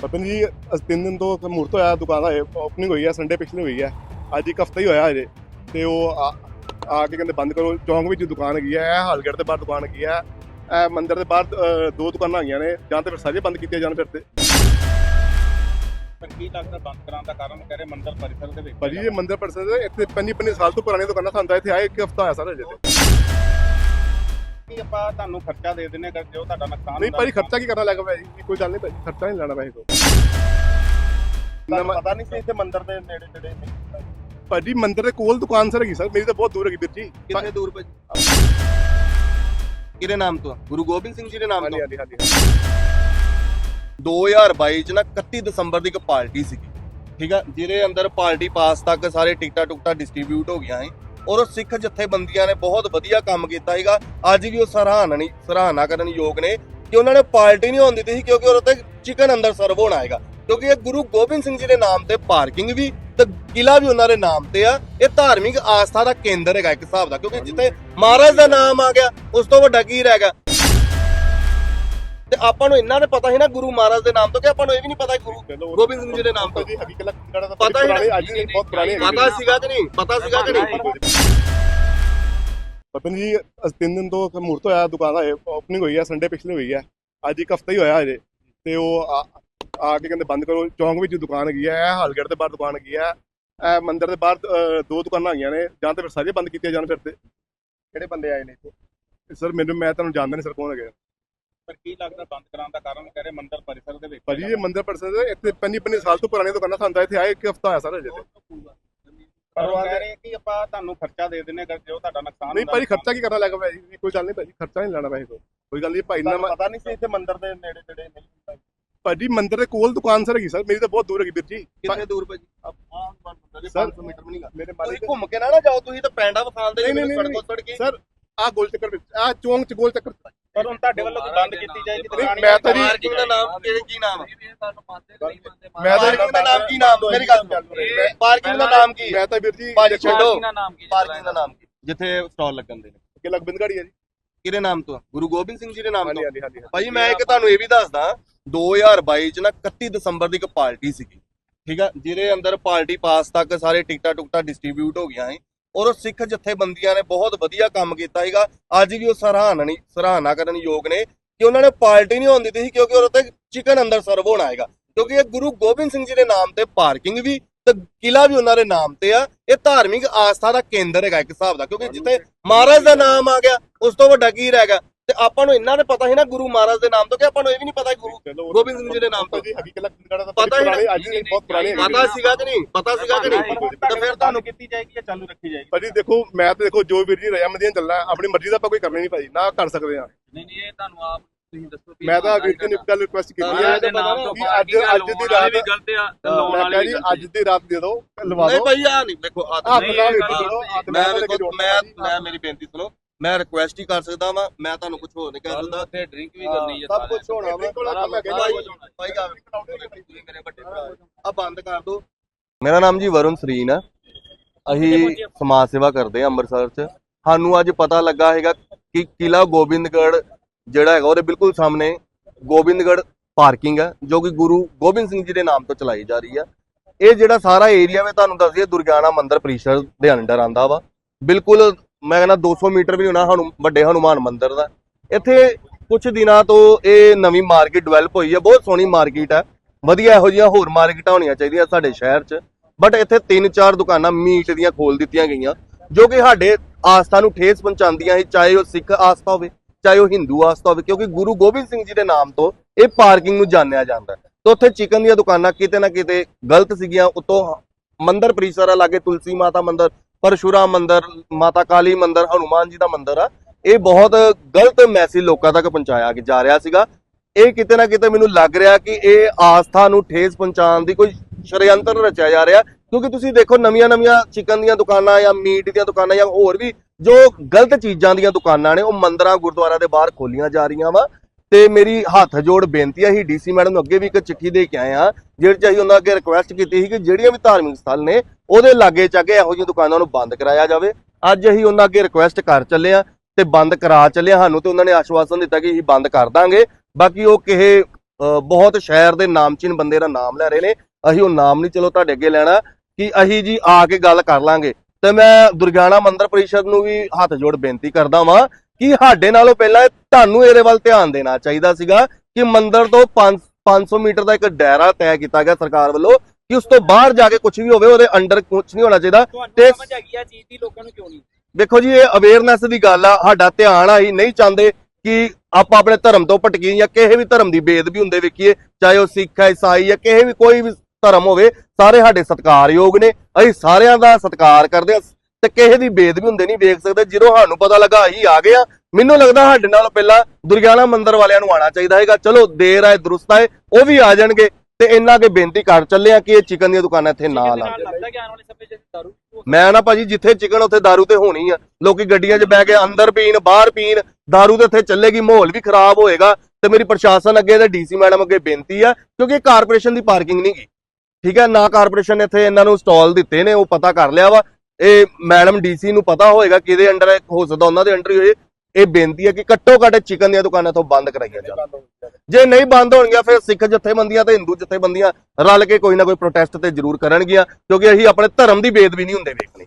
ਪਤਾ ਨਹੀਂ ਜੀ ਅਸ ਤਿੰਨ ਦਿਨ ਤੋਂ ਮੂਰਤ ਹੋਇਆ ਦੁਕਾਨ ਦਾ ਓਪਨਿੰਗ ਹੋਈ ਹੈ ਸੰਡੇ ਪਿਛਲੇ ਹੋਈ ਹੈ। ਅੱਜ ਇੱਕ ਹਫਤਾ ਹੀ ਹੋਇਆ ਅਜੇ ਤੇ ਉਹ ਆ ਕੇ ਕਹਿੰਦੇ ਬੰਦ ਕਰੋ ਚੌਂਕ ਵਿੱਚ ਦੁਕਾਨ ਹੈਗੀ ਹੈ ਇਹ ਹਾਲਗੜ ਦੇ ਬਾਹਰ ਦੁਕਾਨ ਹੈਗੀ ਹੈ। ਇਹ ਮੰਦਿਰ ਦੇ ਬਾਹਰ ਦੋ ਦੁਕਾਨਾਂ ਹੈਗੀਆਂ ਨੇ ਜਾਂ ਤੇ ਫਿਰ ਸਾਰੀਆਂ ਬੰਦ ਕੀਤੀਆਂ ਜਾਣ ਫਿਰ ਤੇ। ਕੀ ਲੱਗਦਾ ਬੰਦ ਕਰਾਉਣ ਦਾ ਕਾਰਨ ਕਹਿ ਰਹੇ ਮੰਦਰ ਪਰਿਸਰ ਦੇ ਵਿੱਚ ਭਾਜੀ ਇਹ ਮੰਦਿਰ ਪਰਸਨ ਇੱਥੇ ਪੰਜੀ ਪੰਜੀ ਸਾਲ ਤੋਂ ਪੁਰਾਣੀਆਂ ਦੁਕਾਨਾਂ ਤਾਂ ਇੱਥੇ ਆਏ ਇੱਕ ਹਫਤਾ ਹੋਇਆ ਸਰ ਅਜੇ ਕੀ ਆਪਾਂ ਤੁਹਾਨੂੰ ਖਰਚਾ ਦੇ ਦਿੰਨੇ ਕਰ ਜੋ ਤੁਹਾਡਾ ਨੁਕਸਾਨ ਨਹੀਂ ਭਾਜੀ ਖਰਚਾ ਕੀ ਕਰਨਾ ਲੱਗਾ ਭਾਜੀ? ਕੋਈ ਗੱਲ ਨਹੀਂ ਭਾਜੀ ਖਰਚਾ ਨਹੀਂ ਲੈਣਾ ਭਾਜੀ ਤੋਂ ਤੁਹਾਨੂੰ ਪਤਾ ਨਹੀਂ ਸੀ ਇੱਥੇ ਮੰਦਰ ਦੇ ਨੇੜੇ ਤੇੜੇ ਨਹੀਂ ਭਾਜੀ ਮੰਦਿਰ ਦੇ ਕੋਲ ਦੁਕਾਨ ਸਰ ਹੈਗੀ ਸਰ ਮੇਰੀ ਤਾਂ ਬਹੁਤ ਦੂਰ ਹੈਗੀ ਵੀਰ ਜੀ। ਕਿੰਨੇ ਦੂਰ ਪੈ ਕਿਹਦੇ ਨਾਮ ਤੋਂ ਗੁਰੂ ਗੋਬਿੰਦ ਸਿੰਘ ਜੀ ਦੇ ਨਾਮ ਤੋਂ? ਹਾਂਜੀ ਹਾਂਜੀ 2022 ਚ ਨਾ 31 ਦਸੰਬਰ ਦੀ ਇੱਕ ਪਾਰਟੀ ਸੀਗੀ। ਠੀਕ ਆ? ਜਿਹਦੇ ਅੰਦਰ ਪਾਰਟੀ ਪਾਸ ਤੱਕ ਸਾਰੇ ਟਿਕਟਾਂ ਟੁਕਟਾਂ ਡਿਸਟ੍ਰੀਬਿਊਟ ਹੋ ਗਈਆਂ ਸੀ। ਔਰ ਉਹ ਸਿੱਖ ਜਥੇਬੰਦੀਆਂ ਨੇ ਬਹੁਤ ਵਧੀਆ ਕੰਮ ਕੀਤਾ ਸੀਗਾ। ਅੱਜ ਵੀ ਉਹ ਸਰਾਹਨਾ ਨਹੀਂ, ਸਰਾਹਨਾ ਕਰਨ ਯੋਗ ਨੇ ਕਿ ਉਹਨਾਂ ਨੇ ਪਾਰਟੀ ਨਹੀਂ ਹੋਣ ਦਿੱਤੀ ਸੀ ਕਿਉਂਕਿ ਉਹਦੇ ਤੇ ਚਿਕਨ ਅੰਦਰ ਸਰਵ ਹੋਣਾ ਹੈਗਾ। ਕਿਉਂਕਿ ਇਹ ਗੁਰੂ ਗੋਬਿੰਦ ਸਿੰਘ ਜੀ ਦੇ ਨਾਮ ਤੇ ਪਾਰਕਿੰਗ ਵੀ ਤੇ ਕਿਲਾ ਵੀ ਉਹਨਾਂ ਦੇ ਨਾਮ ਤੇ ਆ। ਇਹ ਧਾਰਮਿਕ ਆਸਥਾ ਦਾ ਕੇਂਦਰ ਹੈਗਾ ਇੱਕ ਹਿਸਾਬ ਦਾ। ਕਿਉਂਕਿ ਜਿੱਥੇ ਮਹਾਰਾਜ ਦਾ ਨਾਮ ਆ ਗਿਆ, ਉਸ ਤੋਂ ਵੱਡਾ ਕੀ ਰਹਿ ਗਿਆ? ਤੇ ਆਪਾਂ ਨੂੰ ਇੰਨਾ ਤੇ ਪਤਾ ਸੀ ਨਾ ਗੁਰੂ ਮਹਾਰਾਜ ਦੇ ਨਾਮ ਤੋਂ ਕਿ ਆਪਾਂ ਨੂੰ ਇਹ ਵੀ ਨਹੀਂ ਪਤਾ ਗੁਰੂ ਗੋਬਿੰਦ ਸਿੰਘ ਜੀ ਦੇ ਨਾਮ ਤੋਂ। ਪਤਾ ਹੀ ਨਹੀਂ। ਅੱਜ ਨਹੀਂ ਬਹੁਤ ਪੁਰਾਣੀ ਪਤਾ ਸੀਗਾ ਕਿ ਨਹੀਂ? ਪਤਾ ਸੀਗਾ ਕਿ ਨਹੀਂ? ਪਤਾ ਨਹੀਂ ਜੀ ਅਸ ਤਿੰਨ ਦਿਨ ਤੋਂ ਮੂਰਤ ਹੋਇਆ ਦੁਕਾਨ ਦਾ ਓਪਨਿੰਗ ਹੋਈ ਹੈ ਸੰਡੇ ਪਿਛਲੇ ਹੋਈ ਹੈ ਅੱਜ ਇੱਕ ਹਫਤਾ ਹੀ ਹੋਇਆ ਅਜੇ ਤੇ ਉਹ ਆ ਕੇ ਕਹਿੰਦੇ ਬੰਦ ਕਰੋ ਚੌਂਕ ਵਿੱਚ ਦੁਕਾਨ ਹੈਗੀ ਹੈ ਹਾਲਗੜ ਦੇ ਬਾਹਰ ਦੁਕਾਨ ਹੈਗੀ ਹੈ ਇਹ ਮੰਦਿਰ ਦੇ ਬਾਹਰ ਦੋ ਦੁਕਾਨਾਂ ਹੈਗੀਆਂ ਨੇ ਜਾਂ ਤੇ ਫਿਰ ਸਾਰੀਆਂ ਬੰਦ ਕੀਤੀਆਂ ਜਾਣ ਫਿਰ ਤੇ। ਕਿਹੜੇ ਬੰਦੇ ਆਏ ਨੇ ਇੱਥੇ? ਸਰ ਮੈਨੂੰ ਮੈਂ ਤੁਹਾਨੂੰ ਜਾਣਦਾ ਨਹੀਂ ਸਰ ਕੌਣ ਹੈਗੇ ਪਰ ਕੀ ਲੱਗਦਾ ਬੰਦ ਕਰਾਉਣ ਦਾ ਕਾਰਨ ਕਹਿ ਰਹੇ ਮੰਦਰ ਪਰਿਸਰ ਦੇ ਵਿੱਚ ਭਾਜੀ ਇਹ ਮੰਦਿਰ ਪਰਸਨ ਇੱਥੇ ਪੰਜੀ ਪੰਜੀ ਸਾਲ ਤੋਂ ਪੁਰਾਣੀਆਂ ਦੁਕਾਨਾਂ ਤਾਂ ਇੱਥੇ ਆਏ ਇੱਕ ਹਫਤਾ ਹੋਇਆ ਸਰ ਅਜੇ ਤੇ। ਪਰ ਉਹ ਕਹਿ ਰਹੇ ਕਿ ਆਪਾਂ ਤੁਹਾਨੂੰ ਖਰਚਾ ਦੇ ਦਿੰਨੇ ਕਰ ਜੋ ਤੁਹਾਡਾ ਨੁਕਸਾਨ ਨਹੀਂ ਭਾਜੀ ਖਰਚਾ ਕੀ ਕਰਨਾ ਲੱਗਾ ਭਾਜੀ ਕੋਈ ਗੱਲ ਨਹੀਂ ਭਾਜੀ ਖਰਚਾ ਨਹੀਂ ਲੈਣਾ ਭਾਜੀ ਤੋਂ ਕੋਈ ਗੱਲ ਨਹੀਂ ਭਾਈ ਨਾ ਪਤਾ ਨਹੀਂ ਸੀ ਇੱਥੇ ਮੰਦਰ ਦੇ ਨੇੜੇ ਤੇੜੇ ਨਹੀਂ ਭਾਜੀ ਮੰਦਿਰ ਦੇ ਕੋਲ ਦੁਕਾਨ ਸਰ ਹੈਗੀ ਸਰ ਮੇਰੀ ਤਾਂ ਬਹੁਤ ਦੂਰ ਹੈਗੀ ਵੀਰ ਜੀ। ਕਿੰਨੇ ਦੂਰ ਪੈ ਜੀ ਸਰ, 500 ਮੀਟਰ ਵੀ ਨਹੀਂ ਗਾ। ਮੇਰੇ ਤੁਸੀਂ ਮਾਲਿਕ ਘੁੰਮ ਕੇ ਨਾ ਨਾ ਜਾਓ ਤੁਸੀਂ ਤਾਂ ਪੈਂਡਾ ਵਸਾਲਦੇ ਨਹੀਂ, ਜੀ ਨਹੀਂ, ਸੜਕੋ ਸੜਕੀ। ਸਰ ਆ ਗੋਲ ਚੱਕਰ ਵਿੱਚ ਆ ਚੌਂਕ ਚ ਗੋਲ ਚੱਕਰ ਪਰ ਹੁਣ ਤੁਹਾਡੇ ਵੱਲੋਂ ਕੋਈ ਬੰਦ ਕੀਤੀ ਜਾਏਗੀ ਨਹੀਂ, ਦੁਕਾਨ ਮੈਂ ਤਾਂ ਜੀ- ਪਾਰਕਿੰਗ ਦਾ ਨਾਮ ਕਿਹੜੇ ਕੀ ਨਾਮ? ਹੈ ਮੈਂ ਤਾਂ ਪਾਰਕਿੰਗ ਦਾ ਨਾਮ ਕੀ ਨਾਮ? ਮੇਰੀ ਗੱਲ ਸੁਣੋ। ਪਾਰਕਿੰਗ ਦਾ ਨਾਮ ਕੀ? ਹੈ ਮੈਂ ਤਾਂ ਵੀਰ ਜੀ ਭਾਜੀ ਦੇਖੋ, ਛੱਡੋ। ਦਾ ਨਾਮ ਕੀ ਪਾਰਕਿੰਗ ਦਾ ਨਾਮ ਕੀ? ਜਿੱਥੇ ਸਟਾਲ ਲੱਗਣ ਦੇ ਨੇ। ਕਿ ਲਗਬਿੰਦ ਗਾੜੀ ਹੈ ਜੀ। ਕਿਹਦੇ ਨਾਮ ਤੋਂ ਗੁਰੂ ਗੋਬਿੰਦ ਸਿੰਘ ਜੀ ਦੇ ਨਾਮ ਤੋਂ? ਮੈਂ ਇੱਕ ਤੁਹਾਨੂੰ ਇਹ ਵੀ ਦੱਸਦਾ 2022 ਚ ਨਾ 31 ਦਸੰਬਰ ਦੀ ਇੱਕ ਪਾਰਟੀ ਸੀਗੀ। ਠੀਕ ਆ? ਜਿਹਦੇ ਅੰਦਰ ਪਾਰਟੀ ਪਾਸ ਤੱਕ ਸਾਰੇ ਟਿਕਟਾਂ ਟੁਕਟਾਂ ਡਿਸਟ੍ਰੀਬਿਊਟ ਹੋ ਗਈਆਂ ਸੀ। ਔਰ ਉਹ ਸਿੱਖ ਜਥੇਬੰਦੀਆਂ ਨੇ ਬਹੁਤ ਵਧੀਆ ਕੰਮ ਕੀਤਾ ਸੀਗਾ। ਅੱਜ ਵੀ ਉਹ ਸਰਾਹਨਾ ਨਹੀਂ, ਸਰਾਹਨਾ ਕਰਨ ਯੋਗ ਨੇ ਕਿ ਉਹਨਾਂ ਨੇ ਪਾਰਟੀ ਨਹੀਂ ਹੋਣ ਦਿੱਤੀ ਸੀ ਕਿਉਂਕਿ ਉਹਦੇ ਤੇ ਚਿਕਨ ਅੰਦਰ ਸਰਵ ਹੋਣਾ ਹੈਗਾ। ਕਿਉਂਕਿ ਇਹ ਗੁਰੂ ਗੋਬਿੰਦ ਸਿੰਘ ਜੀ ਦੇ ਨਾਮ ਤੇ ਪਾਰਕਿੰਗ ਵੀ ਤੇ ਕਿਲਾ ਵੀ ਉਹਨਾਂ ਦੇ ਨਾਮ ਤੇ ਆ। ਇਹ ਧਾਰਮਿਕ ਆਸਥਾ ਦਾ ਕੇਂਦਰ ਹੈਗਾ ਇੱਕ ਹਿਸਾਬ ਦਾ। ਕਿਉਂਕਿ ਜਿੱਥੇ ਮਹਾਰਾਜ ਦਾ ਨਾਮ ਆ ਗਿਆ, ਉਸ ਤੋਂ ਵੱਡਾ ਕੀ ਰਹਿ ਗਿਆ? ਤੇ ਆਪਾਂ ਨੂੰ ਇੰਨਾ ਤੇ ਪਤਾ ਸੀ ਨਾ ਗੁਰੂ ਮਹਾਰਾਜ ਦੇ ਨਾਮ ਤੋਂ ਕਿ ਆਪਾਂ ਨੂੰ ਇਹ ਵੀ ਨਹੀਂ ਪਤਾ ਗੁਰੂ ਗੋਬਿੰਦ ਸਿੰਘ ਜੀ ਦੇ ਨਾਮ ਤੋਂ। ਜੀ ਹਕੀਕਤ ਦਾ ਪਤਾ ਹੀ ਨਹੀਂ। ਅੱਜ ਨਹੀਂ ਬਹੁਤ ਪੁਰਾਣੀ ਪਤਾ ਸੀਗਾ ਕਿ ਨਹੀਂ ਪਤਾ ਸੀਗਾ ਕਿ ਨਹੀਂ ਤਾਂ ਫਿਰ ਤੁਹਾਨੂੰ ਕੀਤੀ ਜਾਏਗੀ ਜਾਂ ਚਾਲੂ ਰੱਖੀ ਜਾਏਗੀ? ਭਾਜੀ ਦੇਖੋ ਮੈਂ ਤਾਂ ਦੇਖੋ ਜੋ ਵੀਰ ਜੀ ਰਜਾ ਮਦੀਨ ਚੱਲਣਾ ਆਪਣੀ ਮਰਜ਼ੀ ਦਾ ਆਪਾਂ ਕੋਈ ਕਰਨਾ ਨਹੀਂ ਭਾਜੀ ਨਾ ਕਰ ਸਕਦੇ ਆ ਨਹੀਂ ਨਹੀਂ ਇਹ ਤੁਹਾਨੂੰ ਆਪ ਤੁਸੀਂ ਦੱਸੋ ਵੀ ਮੈਂ ਤਾਂ ਵੀਰ ਜੀ ਨੂੰ ਇੱਕ ਗੱਲ ਰਿਕੁਐਸਟ ਕੀਤੀ ਹੈ ਕਿ ਅੱਜ ਅੱਜ ਦੀ ਰਾਤ ਵੀ ਗਲਤ ਆ ਤੇ ਲਾਉਣ ਵਾਲੇ ਵੀ ਅੱਜ ਦੀ ਰਾਤ ਦੇ ਦਿਓ ਲਵਾ ਨਹੀਂ ਦਿਓ। ਭਾਈ ਆ ਨਹੀਂ ਵੇਖੋ ਆ ਨਹੀਂ, ਵੇਖੋ ਗੱਲ ਹੱਥ ਮੈਂ। ਮੈਂ ਮੇਰੀ ਬੇਨਤੀ ਸੁਣੋ ਮੈਂ ਰਿਕੁਐਸਟ ਹੀ ਕਰ ਸਕਦਾ ਵਾਂ ਮੈਂ ਤੁਹਾਨੂੰ ਕੁਝ ਹੋਰ ਨਹੀਂ ਕਹਿ ਸਕਦਾ। ਉੱਥੇ ਡਰਿੰਕ ਵੀ ਕਰਨੀ ਹੈ ਸਭ ਕੁਝ ਹੋਣਾ ਵਾ। ਭਾਈ ਆ ਮੇਰੇ ਵੱਡੇ ਭਰਾ ਆ ਬੰਦ ਕਰ ਦਿਓ ਮੇਰਾ ਨਾਮ ਜੀ ਵਰੁਣ ਸਰੀਨ ਹੈ ਅਸੀਂ ਸਮਾਜ ਸੇਵਾ ਕਰਦੇ ਹਾਂ ਅੰਮ੍ਰਿਤਸਰ 'ਚ। ਸਾਨੂੰ ਅੱਜ ਪਤਾ ਲੱਗਾ ਹੈਗਾ ਕਿ ਕਿਲਾ ਗੋਬਿੰਦਗੜ੍ਹ ਜਿਹੜਾ ਹੈਗਾ ਉਹਦੇ ਬਿਲਕੁਲ ਸਾਹਮਣੇ ਗੋਬਿੰਦਗੜ੍ਹ ਪਾਰਕਿੰਗ ਹੈ ਜੋ ਕਿ ਗੁਰੂ ਗੋਬਿੰਦ ਸਿੰਘ ਜੀ ਦੇ ਨਾਮ ਤੋਂ ਚਲਾਈ ਜਾ ਰਹੀ ਹੈ ਇਹ ਜਿਹੜਾ ਸਾਰਾ ਏਰੀਆ ਮੈਂ ਤੁਹਾਨੂੰ ਦੱਸ ਦਈਏ ਦੁਰਗਿਆਨਾ ਮੰਦਿਰ ਪ੍ਰੀਸ਼ਦ ਦੇ ਅੰਡਰ ਆਂਦਾ ਵਾ। ਬਿਲਕੁਲ ਮੈਂ ਕਹਿੰਦਾ 200 ਮੀਟਰ ਵੀ ਹੋਣਾ ਹਨੂ ਵੱਡੇ ਹਨੂਮਾਨ ਮੰਦਿਰ ਦਾ। ਇੱਥੇ ਕੁਝ ਦਿਨਾਂ ਤੋਂ ਇਹ ਨਵੀਂ ਮਾਰਕੀਟ ਡਿਵੈਲਪ ਹੋਈ ਹੈ, ਬਹੁਤ ਸੋਹਣੀ ਮਾਰਕੀਟ ਹੈ। ਵਧੀਆ ਇਹੋ ਜਿਹੀਆਂ ਹੋਰ ਮਾਰਕੀਟਾਂ ਹੋਣੀਆਂ ਚਾਹੀਦੀਆਂ ਸਾਡੇ ਸ਼ਹਿਰ 'ਚ। ਬਟ ਇੱਥੇ ਤਿੰਨ ਚਾਰ ਦੁਕਾਨਾਂ ਮੀਟ ਦੀਆਂ ਖੋਲ ਦਿੱਤੀਆਂ ਗਈਆਂ, ਜੋ ਕਿ ਸਾਡੇ ਆਸਥਾ ਨੂੰ ਠੇਸ ਪਹੁੰਚਾਉਂਦੀਆਂ ਸੀ, ਚਾਹੇ ਉਹ ਸਿੱਖ ਆਸਥਾ ਹੋਵੇ, ਚਾਹੇ ਉਹ ਹਿੰਦੂ ਆਸਥਾ ਹੋਵੇ, ਕਿਉਂਕਿ ਗੁਰੂ ਗੋਬਿੰਦ ਸਿੰਘ ਜੀ ਦੇ ਨਾਮ ਤੋਂ ਇਹ ਪਾਰਕਿੰਗ ਨੂੰ ਜਾਣਿਆ ਜਾਂਦਾ ਹੈ। ਤੇ ਉੱਥੇ ਚਿਕਨ ਦੀਆਂ ਦੁਕਾਨਾਂ ਕਿਤੇ ਨਾ ਕਿਤੇ ਗਲਤ ਸੀਗੀਆਂ, ਉਤੋਂ ਮੰਦਰ ਪ੍ਰੀਸਰ ਲਾਗੇ ਤੁਲਸੀ ਮਾਤਾ ਮੰਦਰ ਪਰਸ਼ੁਰਾਮ ਮੰਦਿਰ, ਮਾਤਾ ਕਾਲੀ ਮੰਦਿਰ, ਹਨੂਮਾਨ ਜੀ ਦਾ ਮੰਦਿਰ ਆ। ਇਹ ਬਹੁਤ ਗਲਤ ਮੈਸੇਜ ਲੋਕਾਂ ਤੱਕ ਪਹੁੰਚਾਇਆ ਕਿ ਜਾ ਰਿਹਾ ਸੀਗਾ। ਇਹ ਕਿਤੇ ਨਾ ਕਿਤੇ ਮੈਨੂੰ ਲੱਗ ਰਿਹਾ ਕਿ ਇਹ ਆਸਥਾ ਨੂੰ ਠੇਸ ਪਹੁੰਚਾਉਣ ਦੀ ਕੋਈ ਸ਼ਰਯੰਤਰ ਰਚਿਆ ਜਾ ਰਿਹਾ। ਕਿਉਂਕਿ ਤੁਸੀਂ ਦੇਖੋ, ਨਵੀਆਂ ਨਵੀਆਂ ਚਿਕਨ ਦੀਆਂ ਦੁਕਾਨਾਂ ਜਾਂ ਮੀਟ ਦੀਆਂ ਦੁਕਾਨਾਂ ਜਾਂ ਹੋਰ ਵੀ ਜੋ ਗਲਤ ਚੀਜ਼ਾਂ ਦੀਆਂ ਦੁਕਾਨਾਂ ਨੇ, ਉਹ ਮੰਦਰਾਂ ਗੁਰਦੁਆਰਾ ਦੇ ਬਾਹਰ ਖੋਲੀਆਂ ਜਾ ਰਹੀਆਂ ਵਾ। ਤੇ ਮੇਰੀ ਹੱਥ ਜੋੜ ਬੇਨਤੀ ਹੈ ਹੀ ਡੀਸੀ ਮੈਡਮ ਨੂੰ ਅੱਗੇ ਵੀ ਇੱਕ ਚਿੱਠੀ ਦੇ ਕੇ ਆਏ ਆ ਜਿਹੜੇ ਚ ਅਸੀਂ ਉਹਨਾਂ ਅੱਗੇ ਰਿਕੁਐਸਟ ਕੀਤੀ ਸੀ ਕਿ ਜਿਹੜੀਆਂ ਵੀ ਧਾਰਮਿਕ ਸਥਲ ਨੇ ਉਹਦੇ ਲਾਗੇ ਚਾਗੇ ਇਹੋ ਜਿਹੀਆਂ ਦੁਕਾਨਾਂ ਨੂੰ ਬੰਦ ਕਰਾਇਆ ਜਾਵੇ। ਅੱਜ ਅਸੀਂ ਉਹਨਾਂ ਅੱਗੇ ਰਿਕੁਐਸਟ ਕਰ ਚੱਲੇ ਆ ਤੇ ਬੰਦ ਕਰਾ ਚੱਲੇ ਆ ਸਾਨੂੰ ਤੇ ਉਹਨਾਂ ਨੇ ਆਸ਼ਵਾਸਨ ਦਿੱਤਾ ਕਿ ਅਸੀਂ ਬੰਦ ਕਰ ਦਾਂਗੇ। ਬਾਕੀ ਉਹ ਕਿਸੇ ਅ, ਬਹੁਤ ਸ਼ਹਿਰ ਦੇ ਨਾਮਚੀਨ ਬੰਦੇ ਦਾ ਨਾਮ ਲੈ ਰਹੇ ਨੇ ਅਸੀਂ ਉਹ ਨਾਮ ਨਹੀਂ ਚਲੋ ਤੁਹਾਡੇ ਅੱਗੇ ਲੈਣਾ ਕਿ ਅਸੀਂ ਜੀ ਆ ਕੇ ਗੱਲ ਕਰ ਲਾਂਗੇ। ਤੇ ਮੈਂ ਦੁਰਗਿਆਣਾ ਮੰਦਰ ਪਰਿਸ਼ਦ ਨੂੰ ਵੀ ਹੱਥ ਜੋੜ ਬੇਨਤੀ ਕਰਦਾ ਵਾਂ ਕਿ ਸਾਡੇ ਨਾਲੋਂ ਪਹਿਲਾਂ ਤੁਹਾਨੂੰ ਇਹਦੇ ਵੱਲ ਧਿਆਨ ਦੇਣਾ ਚਾਹੀਦਾ ਸੀਗਾ ਕਿ ਮੰਦਿਰ ਤੋਂ 5 500 ਮੀਟਰ ਦਾ ਇੱਕ ਦਾਇਰਾ ਤੈਅ ਕੀਤਾ ਗਿਆ ਸਰਕਾਰ ਵੱਲੋਂ ਕਿ ਉਸ ਤੋਂ ਬਾਹਰ ਜਾ ਕੇ ਕੁਝ ਵੀ ਹੋਵੇ ਉਹਦੇ ਅੰਡਰ ਕੁਝ ਨਹੀਂ ਹੋਣਾ ਚਾਹੀਦਾ। ਤੇ- ਸਮਝ ਹੈਗੀ ਆ ਚੀਜ਼ ਦੀ ਲੋਕਾਂ ਨੂੰ ਕਿਉਂ ਨਹੀਂ? ਦੇਖੋ ਜੀ ਇਹ ਅਵੇਅਰਨੈਸ ਦੀ ਗੱਲ ਆ ਸਾਡਾ ਧਿਆਨ ਆ ਹੀ ਨਹੀਂ ਚਾਹੁੰਦੇ ਕਿ ਆਪਾਂ ਆਪਣੇ ਧਰਮ ਤੋਂ ਭਟਕੀਏ ਜਾਂ ਕਿਸੇ ਵੀ ਧਰਮ ਦੀ ਬੇਦਬੀ ਹੁੰਦੇ ਵੇਖੀਏ ਚਾਹੇ ਉਹ ਸਿੱਖ ਹੈ ਈਸਾਈ ਜਾਂ ਕਿਸੇ ਵੀ ਕੋਈ ਵੀ ਧਰਮ ਹੋਵੇ ਸਾਰੇ ਸਾਡੇ ਸਤਿਕਾਰਯੋਗ ਨੇ ਅਸੀਂ ਸਾਰਿਆਂ ਦਾ ਸਤਿਕਾਰ ਕਰਦੇ ਹਾਂ। ਤੇ ਕਿਸੇ ਦੀ ਬੇਦਬੀ ਹੁੰਦੇ ਨਹੀਂ ਵੇਖ ਸਕਦੇ ਜਦੋਂ ਸਾਨੂੰ ਪਤਾ ਲੱਗਾ ਅਸੀਂ ਆ ਗਏ ਆ ਮੈਨੂੰ ਲੱਗਦਾ ਸਾਡੇ ਨਾਲ ਪਹਿਲਾਂ ਦੁਰਗਿਆਣਾ ਮੰਦਿਰ ਵਾਲਿਆਂ ਨੂੰ ਆਣਾ ਚਾਹੀਦਾ ਹੈਗਾ ਚਲੋ ਦੇਰ ਆਏ ਦਰੁਸਤ ਆਏ ਉਹ ਵੀ ਆ ਜਾਣਗੇ ਤੇ ਇੰਨਾ ਕੇ ਬੇਨਤੀ ਕਰ ਚੱਲੇ ਆ ਕਿ ਇਹ ਚਿਕਨ ਦੀਆਂ ਦੁਕਾਨਾਂ ਇੱਥੇ ਨਾ ਨਾਲ ਲਾਉਣ ਲੱਗਦਾ ਕਿ ਆਉਣ ਵਾਲੇ ਸਮੇਂ 'ਚ ਦਾਰੂ ਮੈਂ ਨਾ ਭਾਜੀ ਜਿੱਥੇ ਚਿਕਨ ਉੱਥੇ दारू ਤੇ ਹੋਣੀ ਆ ਲੋਕੀ ਗੱਡੀਆਂ 'ਚ ਬਹਿ ਕੇ ਅੰਦਰ ਪੀਣ ਬਾਹਰ ਪੀਣ दारू ਤੇ ਇੱਥੇ ਚੱਲੇਗੀ ਮਾਹੌਲ ਵੀ ਖਰਾਬ ਹੋਏਗਾ ਤੇ ਮੇਰੀ ਪ੍ਰਸ਼ਾਸਨ ਅੱਗੇ ਤੇ ਡੀਸੀ ਮੈਡਮ ਅੱਗੇ ਬੇਨਤੀ ਆ ਕਿਉਂਕਿ ਇਹ ਕਾਰਪੋਰੇਸ਼ਨ ਦੀ ਪਾਰਕਿੰਗ ਨਹੀਂ ਗੀ ਠੀਕ ਹੈ ਨਾ ਕਾਰਪੋਰੇਸ਼ਨ ਨੇ ਇੱਥੇ ਇਹਨਾਂ ਨੂੰ ਸਟਾਲ ਦਿੱਤੇ ਨੇ ਉਹ ਪਤਾ ਕਰ ਲਿਆ ਵਾ ਇਹ ਮੈਡਮ ਡੀਸੀ ਨੂੰ ਪਤਾ ਹੋਏਗਾ ਕਿਹਦੇ ਅੰਡਰ ਹੋ ਸਕਦਾ ਉਹਨਾਂ ਦੇ ਅੰਡਰ ਹੀ ਹੋਏ ਇਹ ਬੇਨਤੀ ਹੈ ਕਿ ਘੱਟੋ ਘੱਟ ਚਿਕਨ ਦੀਆਂ ਦੁਕਾਨਾਂ ਤੋਂ ਬੰਦ ਕਰਾਈਆਂ ਜਾਣ। ਜੇ ਨਹੀਂ ਬੰਦ ਹੋਣਗੀਆਂ ਫਿਰ ਸਿੱਖ ਜਥੇਬੰਦੀਆਂ ਤੇ ਹਿੰਦੂ ਜਥੇਬੰਦੀਆਂ ਰਲ ਕੇ ਕੋਈ ਨਾ ਕੋਈ ਪ੍ਰੋਟੈਸਟ ਤੇ ਜ਼ਰੂਰ ਕਰਨਗੀਆਂ ਕਿਉਂਕਿ ਅਸੀਂ ਆਪਣੇ ਧਰਮ ਦੀ ਬੇਦਬੀ ਨਹੀਂ ਹੁੰਦੇ ਵੇਖਣੀ।